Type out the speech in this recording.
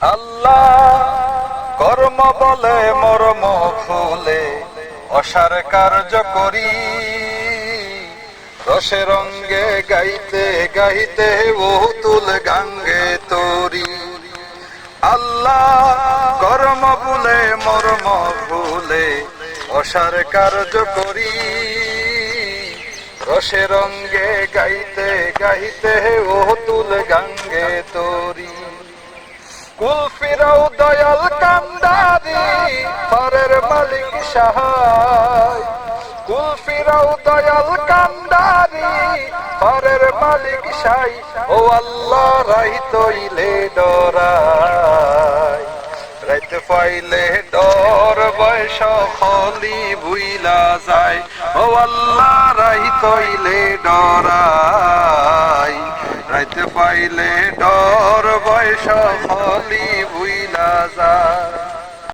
আল্লাহ কর্ম বলে, মর্ম ফুলে অসার কার্য করি। রসে রঙ্গে গাইতে গাইতে ও তুল গাঙ্গে তরি। আল্লাহ কর্ম বলে, মর্ম ভুলে অসার কার্য করি। রসে রঙ্গে গাইতে গাইতে ও তুল গাঙ্গে তরি। কুল ফিরাও দয়াল কান্দারি পরের মালিক সাহায় কুল ফিরাও দয়াল কান্দারি পরের মালিক সাই ও আল্লাহ রাই তৈলে ডরাই। রাইতে পাইলে ডর বয়স খলি ভুইলা যায়। ও আল্লাহ রাই তৈলে ডরাই। পাইলে ডর বয়স খলি ভুইলা যায়।